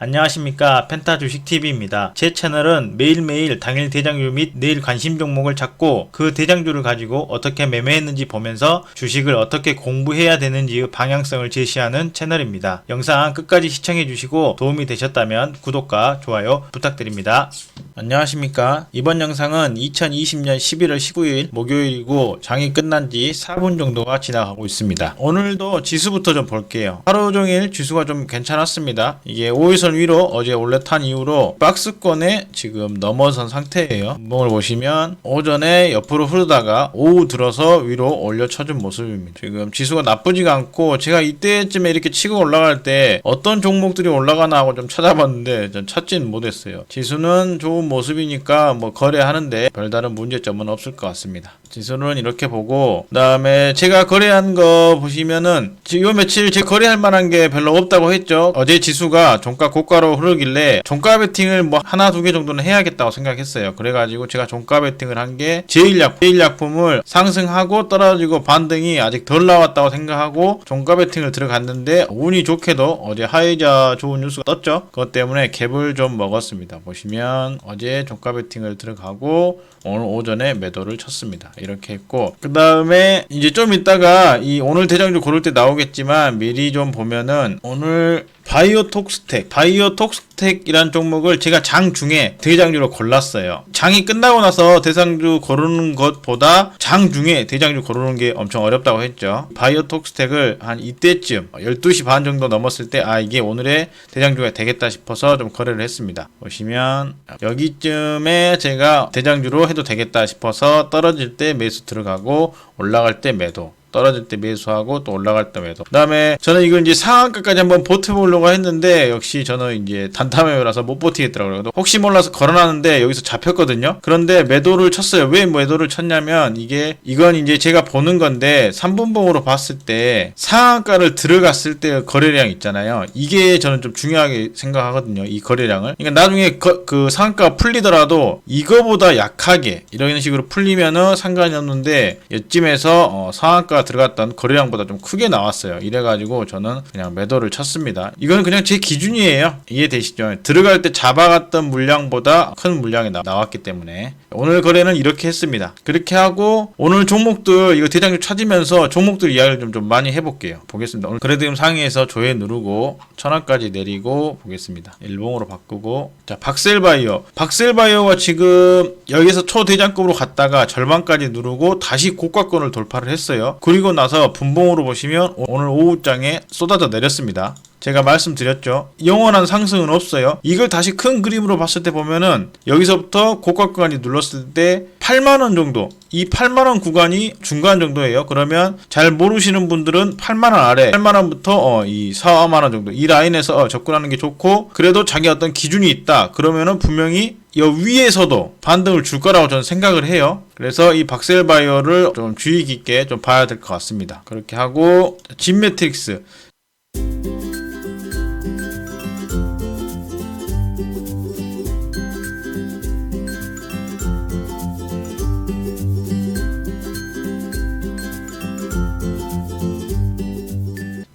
안녕하십니까 펜타 주식TV입니다. 제 채널은 매일매일 당일 대장주 및 내일 관심 종목을 찾고 그 대장주를 가지고 어떻게 매매했는지 보면서 주식을 어떻게 공부해야 되는지의 방향성을 제시하는 채널입니다. 영상 끝까지 시청해 주시고 도움이 되셨다면 구독과 좋아요 부탁드립니다. 안녕하십니까 이번 영상은 2020년 11월 19일 목요일이고 장이 끝난 지 4분 정도가 지나가고 있습니다. 오늘도 지수부터 좀 볼게요. 하루 종일 지수가 좀 괜찮았습니다. 이게 5일선 위로 어제 올레탄 이후로 박스권에 지금 넘어선 상태예요. 분봉을 보시면 오전에 옆으로 흐르다가 오후 들어서 위로 올려 쳐준 모습입니다. 지금 지수가 나쁘지가 않고 제가 이때쯤에 이렇게 치고 올라갈 때 어떤 종목들이 올라가나 하고 좀 찾아봤는데 전 찾지는 못했어요. 지수는 좋은 모습이니까 뭐 거래하는데 별다른 문제점은 없을 것 같습니다. 지수는 이렇게 보고 그다음에 제가 거래한 거 보시면은 요 며칠 제 거래할 만한 게 별로 없다고 했죠. 어제 지수가 종가 고가로 흐르길래 종가 베팅을 뭐 하나 두 개 정도는 해야겠다고 생각했어요. 그래가지고 제가 종가 베팅을 한 게 제일약 제일약품을 상승하고 떨어지고 반등이 아직 덜 나왔다고 생각하고 종가 베팅을 들어갔는데 운이 좋게도 어제 하이자 좋은 뉴스가 떴죠. 그것 때문에 갭을 좀 먹었습니다. 보시면 어제 종가 베팅을 들어가고 오늘 오전에 매도를 쳤습니다. 이렇게 했고 그 다음에 이제 좀 이따가 이 오늘 대장주 고를 때 나오겠지만 미리 좀 보면은 오늘 바이오톡스텍, 바이오톡스텍이란 종목을 제가 장 중에 대장주로 골랐어요. 장이 끝나고 나서 대장주 고르는 것보다 장 중에 대장주 고르는 게 엄청 어렵다고 했죠. 바이오톡스텍을 한 이때쯤 12시 반 정도 넘었을 때 아 이게 오늘의 대장주가 되겠다 싶어서 좀 거래를 했습니다. 보시면 여기쯤에 제가 대장주로 해도 되겠다 싶어서 떨어질 때 매수 들어가고 올라갈 때 매도 떨어질 때 매수하고 또 올라갈 때 매도. 그다음에 저는 이걸 이제 상한가까지 한번 버텨보려고 했는데 역시 저는 이제 단타매매라서 못 버티겠더라고요. 혹시 몰라서 걸어놨는데 여기서 잡혔거든요. 그런데 매도를 쳤어요. 왜 매도를 쳤냐면 이게 이건 이제 제가 보는 건데 3분봉으로 봤을 때 상한가를 들어갔을 때 거래량 있잖아요. 이게 저는 좀 중요하게 생각하거든요. 이 거래량을. 그러니까 나중에 거- 그 상한가가 풀리더라도 이거보다 약하게 이런 식으로 풀리면은 상관이 없는데 이쯤에서 어, 상한가 들어갔던 거래량보다 좀 크게 나왔어요. 이래가지고 저는 그냥 매도를 쳤습니다. 이건 그냥 제 기준이에요. 이해되시죠? 들어갈 때 잡아갔던 물량보다 큰 물량이 나, 나왔기 때문에 오늘 거래는 이렇게 했습니다. 그렇게 하고 오늘 종목들 이거 대장주 찾으면서 종목들 이야기를 좀, 좀 많이 해볼게요. 보겠습니다. 오늘 그래도 상위에서 조회 누르고 천원까지 내리고 보겠습니다. 일봉으로 바꾸고 자 박셀바이오 박셀바이오가 지금 여기서 초대장급으로 갔다가 절반까지 누르고 다시 고가권을 돌파를 했어요. 그리고 나서 분봉으로 보시면 오늘 오후장에 쏟아져 내렸습니다. 제가 말씀드렸죠. 영원한 상승은 없어요. 이걸 다시 큰 그림으로 봤을 때 보면은 여기서부터 고가 구간이 눌렀을 때 8만 원 정도. 이 8만 원 구간이 중간 정도예요. 그러면 잘 모르시는 분들은 8만 원 아래, 8만 원부터 어, 이 4만 원 정도 이 라인에서 어, 접근하는 게 좋고 그래도 자기 어떤 기준이 있다. 그러면은 분명히 이 위에서도 반등을 줄 거라고 저는 생각을 해요. 그래서 이 박셀 바이오를 좀 주의 깊게 좀 봐야 될 것 같습니다. 그렇게 하고 진 매트릭스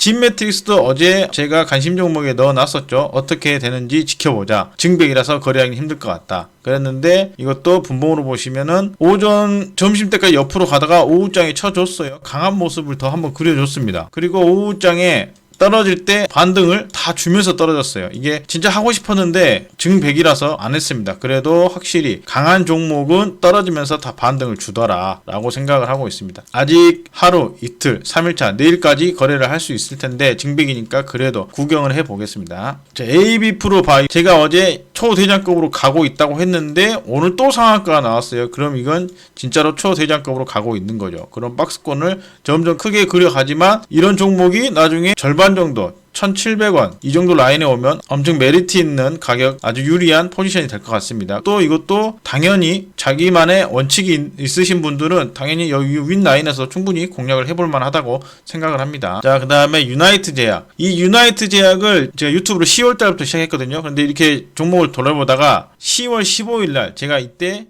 진 매트릭스도 어제 제가 관심 종목에 넣어놨었죠. 어떻게 되는지 지켜보자. 증백이라서 거래하기 힘들 것 같다. 그랬는데 이것도 분봉으로 보시면은 오전 점심 때까지 옆으로 가다가 오후장에 쳐줬어요. 강한 모습을 더 한번 그려줬습니다. 그리고 오후장에 떨어질 때 반등을 다 주면서 떨어졌어요. 이게 진짜 하고 싶었는데 증백이라서 안 했습니다. 그래도 확실히 강한 종목은 떨어지면서 다 반등을 주더라 라고 생각을 하고 있습니다. 아직 하루, 이틀, 3일차, 내일까지 거래를 할 수 있을 텐데 증백이니까 그래도 구경을 해 보겠습니다. 자, AB 프로 바이 제가 어제 초대장급으로 가고 있다고 했는데 오늘 또 상한가가 나왔어요. 그럼 이건 진짜로 초대장급으로 가고 있는 거죠. 그럼 박스권을 점점 크게 그려가지만 이런 종목이 나중에 절반 정도 1,700원 이 정도 라인에 오면 엄청 메리트 있는 가격 아주 유리한 포지션이 될 것 같습니다. 또 이것도 당연히 자기만의 원칙이 있- 있으신 분들은 당연히 여기 윈 라인에서 충분히 공략을 해볼 만하다고 생각을 합니다. 자, 그 다음에 유나이트 제약. 이 유나이트 제약을 제가 유튜브로 10월 달부터 시작했거든요. 근데 이렇게 종목을 돌아보다가 10월 15일 날 제가 이때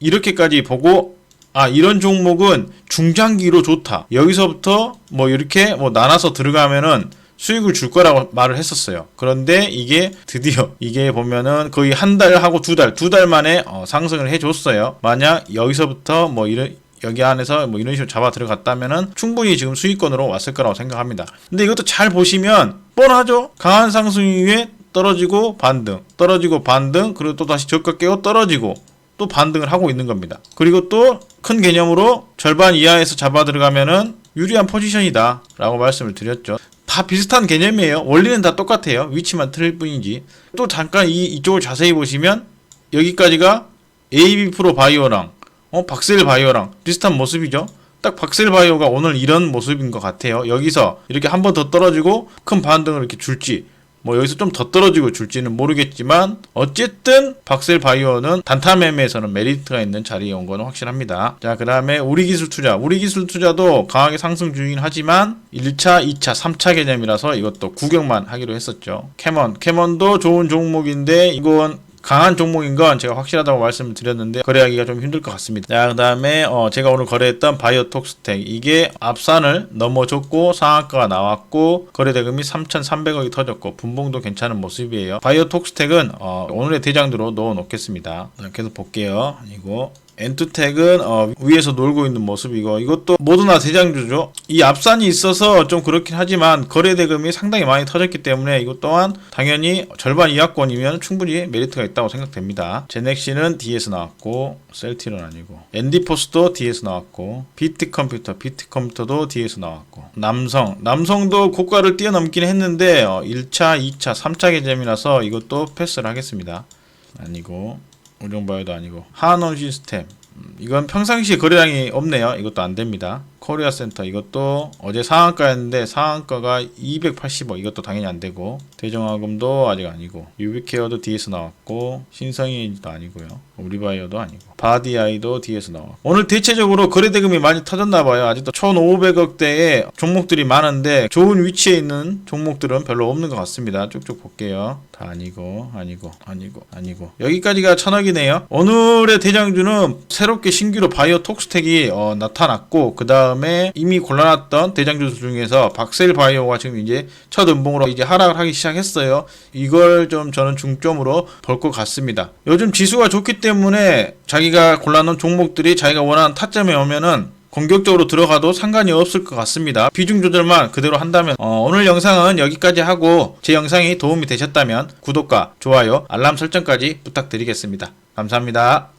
이렇게까지 보고 아 이런 종목은 중장기로 좋다. 여기서부터 뭐 이렇게 뭐 나눠서 들어가면은 수익을 줄 거라고 말을 했었어요. 그런데 이게 드디어 이게 보면은 거의 한 달 하고 두 달, 두 달 만에 어, 상승을 해줬어요. 만약 여기서부터 뭐 이런 여기 안에서 뭐 이런 식으로 잡아 들어갔다면은 충분히 지금 수익권으로 왔을 거라고 생각합니다. 근데 이것도 잘 보시면 뻔하죠. 강한 상승 이후에 떨어지고 반등, 떨어지고 반등, 그리고 또 다시 저가 깨고 떨어지고 또 반등을 하고 있는 겁니다. 그리고 또 큰 개념으로 절반 이하에서 잡아 들어가면은 유리한 포지션이다 라고 말씀을 드렸죠. 다 비슷한 개념이에요. 원리는 다 똑같아요. 위치만 틀릴 뿐이지. 또 잠깐 이, 이쪽을 자세히 보시면 여기까지가 AB 프로 바이오랑 어, 박셀 바이오랑 비슷한 모습이죠. 딱 박셀 바이오가 오늘 이런 모습인 것 같아요. 여기서 이렇게 한 번 더 떨어지고 큰 반등을 이렇게 줄지 뭐 여기서 좀 더 떨어지고 줄지는 모르겠지만 어쨌든 박셀 바이오는 단타 매매에서는 메리트가 있는 자리에 온 거는 확실합니다. 자, 그 다음에 우리 기술 투자. 우리 기술 투자도 강하게 상승 중이긴 하지만 1차, 2차, 3차 개념이라서 이것도 구경만 하기로 했었죠. 캐먼. 캐먼도 좋은 종목인데 이건 강한 종목인 건 제가 확실하다고 말씀을 드렸는데 거래하기가 좀 힘들 것 같습니다. 자, 그 다음에 어, 제가 오늘 거래했던 바이오톡스텍 이게 앞산을 넘어줬고 상한가가 나왔고 거래 대금이 3,300억이 터졌고 분봉도 괜찮은 모습이에요. 바이오톡스텍은 어, 오늘의 대장주로 넣어 놓겠습니다. 자, 계속 볼게요. 이거 엔투텍은 어, 위에서 놀고 있는 모습이고 이것도 모두나 대장주죠. 이 앞산이 있어서 좀 그렇긴 하지만 거래 대금이 상당히 많이 터졌기 때문에 이것 또한 당연히 절반 이하권이면 충분히 메리트가 있다고 생각됩니다. 제넥시는 D에서 나왔고 셀티는 아니고 엔디포스도 D에서 나왔고 비트 컴퓨터 비트 컴퓨터도 D에서 나왔고 남성 남성도 고가를 뛰어넘긴 했는데 어, 1차, 2차, 3차 개념이라서 이것도 패스를 하겠습니다. 아니고 우정바이오도 아니고 한원 시스템 음, 이건 평상시에 거래량이 없네요. 이것도 안 됩니다. 코리아 센터 이것도 어제 상한가였는데 상한가가 280억 이것도 당연히 안 되고 대정화금도 아직 아니고 유비케어도 뒤에서 나왔고 신성이도 아니고요. 우리바이오도 아니고 바디아이도 뒤에서 나와. 오늘 대체적으로 거래 대금이 많이 터졌나 봐요. 아직도 1,500억대의 종목들이 많은데 좋은 위치에 있는 종목들은 별로 없는 것 같습니다. 쭉쭉 볼게요. 다 아니고 아니고 아니고 아니고 여기까지가 천억이네요. 오늘의 대장주는 새롭게 신규로 바이오 톡스텍이 어, 나타났고 그 다음에 이미 골라놨던 대장주 중에서 박셀 바이오가 지금 이제 첫 음봉으로 이제 하락을 하기 시작했어요. 이걸 좀 저는 중점으로 볼 것 같습니다. 요즘 지수가 좋기 때문에 자기가 골라놓은 종목들이 자기가 원하는 타점에 오면은 공격적으로 들어가도 상관이 없을 것 같습니다. 비중 조절만 그대로 한다면 어, 오늘 영상은 여기까지 하고 제 영상이 도움이 되셨다면 구독과 좋아요, 알람 설정까지 부탁드리겠습니다. 감사합니다.